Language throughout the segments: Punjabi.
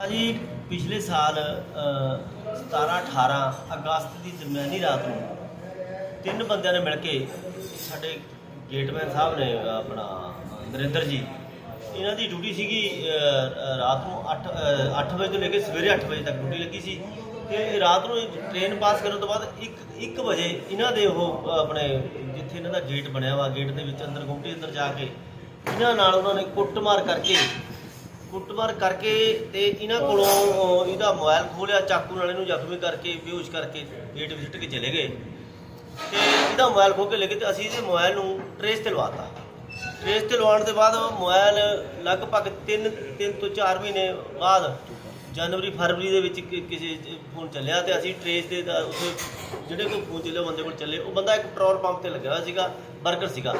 ਜੀ, ਪਿਛਲੇ ਸਾਲ 17 18 ਅਗਸਤ ਦੀ ਦਰਮਿਆਨੀ ਰਾਤ ਨੂੰ ਤਿੰਨ ਬੰਦਿਆਂ ਨੇ ਮਿਲ ਕੇ ਸਾਡੇ ਗੇਟਮੈਨ ਸਾਹਿਬ ਨੇ ਆਪਣਾ ਨਰਿੰਦਰ ਜੀ, ਇਹਨਾਂ ਦੀ ਡਿਊਟੀ ਸੀਗੀ ਰਾਤ ਨੂੰ 8 8 ਵਜੇ ਤੋਂ ਲੈ ਕੇ ਸਵੇਰੇ 8 ਵਜੇ ਤੱਕ ਡਿਊਟੀ ਲੱਗੀ ਸੀ ਤੇ ਰਾਤ ਨੂੰ ਟ੍ਰੇਨ ਪਾਸ ਕਰਨ ਤੋਂ ਬਾਅਦ 1 1 ਵਜੇ ਇਹਨਾਂ ਦੇ ਉਹ ਆਪਣੇ ਜਿੱਥੇ ਇਹਨਾਂ ਦਾ ਗੇਟ ਬਣਿਆ ਵਾ, ਗੇਟ ਦੇ ਵਿੱਚ ਅੰਦਰ ਗੁੰਮਟੀ ਅੰਦਰ ਜਾ ਕੇ ਇਹਨਾਂ ਨਾਲ ਉਹਨਾਂ ਨੇ ਕੁੱਟਮਾਰ ਕਰਕੇ ਕੁੱਟਮਾਰ ਕਰਕੇ ਤੇ ਇਹਨਾਂ ਕੋਲੋਂ ਅਹ, ਇਹਦਾ ਮੋਬਾਈਲ ਖੋਲਿਆ ਚਾਕੂ ਨਾਲ ਇਹਨੂੰ ਜ਼ਖਮੀ ਕਰਕੇ ਬੇਹੋਸ਼ ਕਰਕੇ ਗੇਟ ਵਿੱਚ ਸਿੱਟ ਕੇ ਚਲੇ ਗਏ। ਤੇ ਇਹਦਾ ਮੋਬਾਈਲ ਖੋ ਕੇ ਲੈ ਗਏ ਤੇ ਅਸੀਂ ਇਹਦੇ ਮੋਬਾਈਲ ਨੂੰ ਟਰੇਸ ਤੇ ਲਵਾਤਾ। ਟਰੇਸ ਤੇ ਲਵਾਉਣ ਦੇ ਬਾਅਦ ਮੋਬਾਈਲ ਲਗਭਗ 3 3 ਤੋਂ 4 ਮਹੀਨੇ ਬਾਅਦ ਜਨਵਰੀ ਫਰਵਰੀ ਦੇ ਵਿੱਚ ਕਿ- ਕਿਸੇ ਫੋਨ ਚੱਲਿਆ ਤੇ ਅਸੀਂ ਟਰੇਸ 'ਤੇ ਦਾ ਉੱਥੇ ਜਿਹੜੇ ਕੋਈ ਫੋਨ ਚੱਲਿਆ ਬੰਦੇ ਕੋਲ ਚੱਲੇ। ਉਹ ਬੰਦਾ ਇੱਕ ਪੈਟਰੋਲ ਪੰਪ ਤੇ ਲੱਗਿਆ ਹੋਇਆ ਸੀਗਾ ਵਰਕਰ ਸੀਗਾ।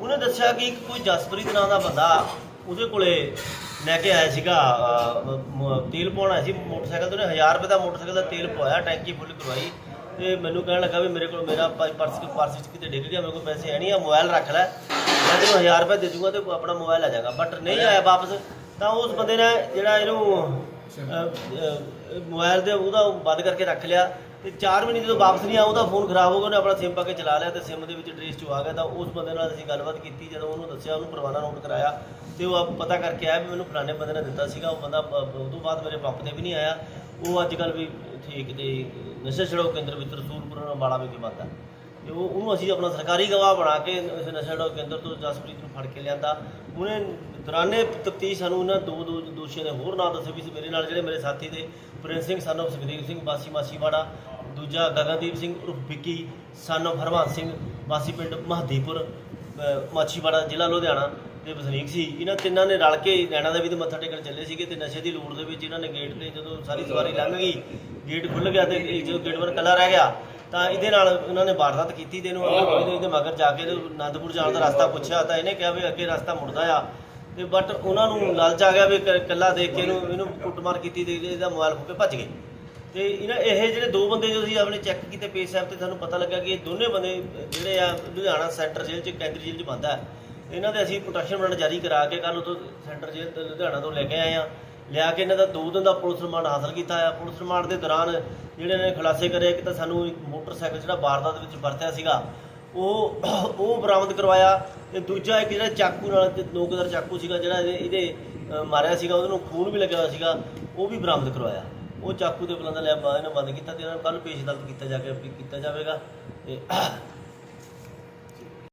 ਉਹਨੇ ਦੱਸਿਆ ਕਿ ਇੱਕ ਕੋਈ ਜਸਪ੍ਰੀਤ ਨਾਂ ਦਾ ਬੰਦਾ ਉਹਦੇ ਕੋਲੇ ਲੈ ਕੇ ਆਇਆ ਸੀਗਾ ਅਹ, ਮ- ਤੇਲ ਪਾਉਣ ਸੀ ਮੋਟਰਸਾਈਕਲ ਤੋਂ ਉਹਨੇ 1000 ਰੁਪਏ ਦਾ ਮੋਟਰਸਾਈਕਲ ਦਾ ਤੇਲ ਪਵਾਇਆ ਟੈਂਕੀ ਫੁੱਲ ਕਰਵਾਈ ਤੇ ਮੈਨੂੰ ਕਹਿਣ ਲੱਗਾ ਵੀ ਮੇਰੇ ਕੋਲ ਮੇਰਾ ਪ- ਪਰਸ ਪਰਸ ਵਿੱਚ ਕਿਤੇ ਡਿੱਗ ਗਿਆ ਮੇਰੇ ਕੋਲ ਪੈਸੇ ਹੈ ਨਹੀਂ ਆ ਮੋਬਾਈਲ ਰੱਖ ਲੈ। ਮੈਂ ਤੈਨੂੰ 1000 ਰੁਪਏ ਦੇ ਦੂੰਗਾ ਤੇ ਆਪਣਾ ਮੋਬਾਈਲ ਆ ਜਾਏਗਾ। ਬਟ ਨਹੀਂ ਆਇਆ ਵਾਪਸ ਤਾਂ ਉਸ ਬੰਦੇ ਨੇ ਜਿਹੜਾ ਇਹਨੂੰ ਅਹ, ਅਹ, ਮੋਬਾਈਲ ਦੇ ਉਹਦਾ ਬੰਦ ਕਰਕੇ ਰੱਖ ਲਿਆ। ਤੇ 4 ਮਹੀਨੇ ਜਦੋਂ ਵਾਪਸ ਨਹੀਂ ਆਇਆ ਉਹਦਾ ਫੋਨ ਖਰਾਬ ਹੋ ਗਿਆ, ਉਹਨੇ ਆਪਣਾ ਸਿਮ ਪਾ ਕੇ ਚਲਾ ਲਿਆ ਤੇ ਸਿਮ ਦੇ ਵਿੱਚ ਡਰੇਸ 'ਚੋਂ ਆ ਗਿਆ ਤਾਂ ਉਸ ਬੰਦੇ ਨਾਲ ਅਸੀਂ ਗੱਲਬਾਤ ਕੀਤੀ, ਜਦੋਂ ਉਹਨੂੰ ਦੱਸਿਆ, ਉਹਨੂੰ ਪਰਵਾਨਾ ਨੋਟ ਕਰਾਇਆ ਤੇ ਉਹ ਆਪ ਪਤਾ ਕਰਕੇ ਆਇਆ ਵੀ ਮੈਨੂੰ ਫਲਾਣੇ ਬੰਦੇ ਨੇ ਦਿੱਤਾ ਸੀਗਾ, ਉਹ ਬੰਦਾ ਬ- ਉਹ ਤੋਂ ਬਾਅਦ ਮੇਰੇ ਪੰਪ ਤੇ ਵੀ ਨਹੀਂ ਆਇਆ। ਉਹ ਅੱਜ ਕੱਲ ਵੀ ਠੀਕ ਤੇ ਨਸ਼ਾ ਛਡਾਓ ਕੇਂਦਰ ਵਿੱਚ ਰਸੂਲਪੁਰ ਵਾਲਾ ਵੀ ਬੰਦਾ ਤੇ ਉਹ ਉਹਨੂੰ ਅਸੀਂ ਆਪਣਾ ਸਰਕਾਰੀ ਗਵਾਹ ਬਣਾ ਕੇ ਇਸ ਨਸ਼ਾ ਛਡਾਓ ਕੇਂਦਰ ਤੋਂ ਜਸਪ੍ਰੀਤ ਨੂੰ ਫੜ ਕੇ ਲਿਆਂਦਾ। ਉਹਨੇ ਦੌਰਾਨੇ ਤਫਤੀਸ਼ ਸਾਨੂੰ ਇਹਨਾਂ ਦੋ ਦੋ ਦੋਸ਼ੀਆਂ ਦੇ ਹੋਰ ਨਾਂ ਦੱਸੇ ਵੀ ਸੀ ਮੇਰੇ ਨਾਲ ਜਿਹੜੇ ਮੇਰੇ ਸਾਥੀ ਦੇ Prince Singh, son of Sukhdev Singh, ਬਾਸੀ ਮਾਸੀਵਾੜਾ, ਦੂਜਾ ਗਗਨਦੀਪ ਸਿੰਘ ਉਰਫ ਵਿੱਕੀ ਸਨ of ਹਰਵੰਸ ਸਿੰਘ ਵਾਸੀ ਪਿੰਡ ਮਹਦੀਪੁਰ ਮਾਛੀਵਾੜਾ ਜ਼ਿਲ੍ਹਾ ਲੁਧਿਆਣਾ ਦੇ ਵਸਨੀਕ ਸੀ। ਇਹਨਾਂ ਤਿੰਨਾਂ ਨੇ ਰਲ ਕੇ ਨੈਣਾ ਦੇਵੀ ਤੇ ਮੱਥਾ ਟੇਕਣ ਚੱਲੇ ਸੀਗੇ ਤੇ ਨਸ਼ੇ ਦੀ ਲੋੜ ਦੇ ਵਿੱਚ ਇਹਨਾਂ ਨੇ ਗੇਟ ਤੇ ਜਦੋਂ ਸਾਰੀ ਸਵਾਰੀ ਲੰਘ ਗਈ ਗੇਟ ਖੁੱਲ ਗਿਆ ਤੇ ਜਦੋਂ ਗੇਟ ਪਰ ਕੱਲਾ ਰਹਿ ਗਿਆ ਤਾਂ ਇਹਦੇ ਨਾਲ ਉਹਨਾਂ ਨੇ ਵਾਰਦਾਤ ਕੀਤੀ ਤੇ ਇਹਨੂੰ ਇਹਦੇ ਇਹਦੇ ਮਗਰ ਜਾ ਕੇ ਇਹਨੂੰ ਆਨੰਦਪੁਰ ਜਾਣ ਦਾ ਰਸਤਾ ਪੁੱਛਿਆ ਤਾਂ ਇਹਨੇ ਕਿਹਾ ਵੀ ਅੱਗੇ ਰਸਤਾ ਮੁੜਦਾ ਆ। ਤੇ ਬਟ ਉਹਨਾਂ ਨੂੰ ਲਾਲਚ ਆ ਗਿਆ ਵੀ ਕ- ਕੱਲਾ ਦੇਖ ਕੇ ਇਹਨੂੰ ਇਹਨੂੰ ਕੁੱਟਮਾਰ ਕੀਤੀ ਤੇ ਇਹਦਾ ਮੋਬਾਈਲ ਖੋ ਕੇ ਭੱਜ ਗਏ। ਤੇ ਇਹਨਾਂ ਇਹ ਜਿਹੜੇ ਦੋ ਬੰਦੇ ਜੋ ਅਸੀਂ ਆਪਣੇ ਚੈੱਕ ਕੀਤੇ ਪੇਜ ਸਾਹਿਬ ਤੇ ਸਾਨੂੰ ਪਤਾ ਲੱਗਾ ਕਿ ਇਹ ਦੋਨੇ ਬੰਦੇ ਜਿਹੜੇ ਆ ਲੁਧਿਆਣਾ ਸੈਂਟਰ ਜੇਲ੍ਹ 'ਚ ਕੇਂਦਰੀ ਜੇਲ੍ਹ 'ਚ ਬੰਦ ਹੈ ਇਹਨਾਂ ਦੇ ਅਸੀਂ ਪ੍ਰੋਟੈਕਸ਼ਨ ਵਾਰੰਟ ਜਾਰੀ ਕਰਾ ਕੇ ਕੱਲ ਉਤੋਂ ਸੈਂਟਰ ਜੇਲ੍ਹ ਤੋਂ ਲੁਧਿਆਣਾ ਤੋਂ ਲੈ ਕੇ ਆਏ ਆ। ਲਿਆ ਕੇ ਇਹਨਾਂ ਦਾ ਦੋ ਦਿਨ ਦਾ ਪੁਲਿਸ ਰਿਮਾਂਡ ਹਾਸਲ ਕੀਤਾ ਆ ਪੁਲਿਸ ਰਿਮਾਂਡ ਦੇ ਦੌਰਾਨ ਜਿਹੜੇ ਨੇ ਖੁਲਾਸੇ ਕਰੇ ਕਿ ਤਾਂ ਸਾਨੂੰ ਇੱਕ ਮੋਟਰਸਾਈਕਲ ਜਿਹੜਾ ਵਾਰਦਾਤ ਵਿੱਚ ਵਰਤਿਆ ਸੀਗਾ, ਉਹ ਉਹ ਬਰਾਮਦ ਕਰਵਾਇਆ ਤੇ ਦੂਜਾ ਇੱਕ ਜਿਹੜਾ ਚਾਕੂ ਨਾਲ ਤੇ ਨੋਕਦਾਰ ਚਾਕੂ ਸੀਗਾ ਜਿਹੜਾ ਇਹਦੇ ਇਹਦੇ ਮਾਰਿਆ ਸੀਗਾ, ਉਹਦੇ ਨੂੰ ਖੂਨ ਵੀ ਲੱਗਿਆ ਹੋਇਆ ਸੀਗਾ, ਉਹ ਵੀ ਬਰਾਮਦ ਕਰਵਾਇਆ। ਉਹ ਚਾਕੂ ਦੇ ਬਲੰਦਾ ਲਿਆ, ਇਹਨੇ ਬੰਦ ਕੀਤਾ ਤੇ ਇਹਨਾਂ ਨੂੰ ਕੱਲ ਪੇਸ਼ ਅਦਾਲਤ ਕੀਤਾ ਜਾ ਕੇ, ਕੀਤਾ ਜਾਵੇਗਾ ਤੇ